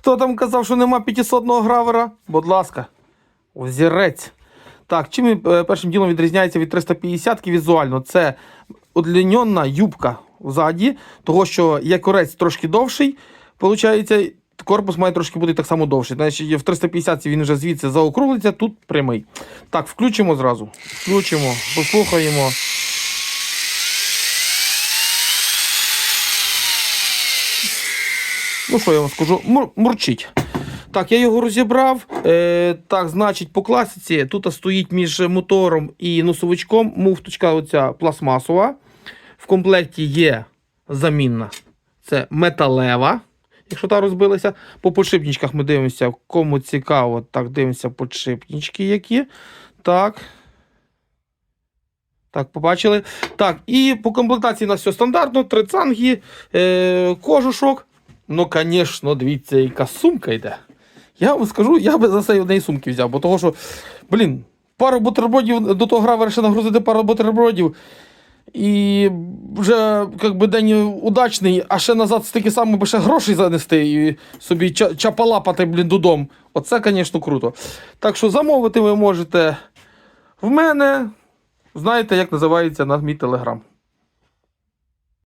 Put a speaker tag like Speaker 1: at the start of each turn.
Speaker 1: Хто там казав, що нема 500-го гравера? Будь ласка, озірець. Так, чим е, першим ділом відрізняється від 350-ки візуально? Це удлінена юбка ззаді, того що якорець трошки довший, виходить, корпус має трошки бути так само довший. Значить, в 350 він вже звідси заокруглиться, тут прямий. Так, включимо зразу. Включимо, послухаємо. Ну, що я вам скажу? Мур, мурчить. Так, я його розібрав. Е, так, значить, по класиці тут стоїть між мотором і носовичком муфточка оця пластмасова. В комплекті є замінна. Це металева. Якщо та розбилася, по подшипничках ми дивимося, кому цікаво, так, дивимося подшипнички які. Так. Так, побачили. Так, і по комплектації у нас все стандартно: три цанги, е, кожушок. Ну, звісно, дивіться, яка сумка йде. Я вам скажу, я би за це однієї сумки взяв, бо того, що, блін, пару бутербродів до того грава ще нагрузити пару бутербродів. І вже як би, день удачний, а ще назад стільки само би ще грошей занести і собі ча- чапалапати, блін, додому. Оце, звісно, круто. Так що замовити ви можете в мене. Знаєте, як називається на мій телеграм.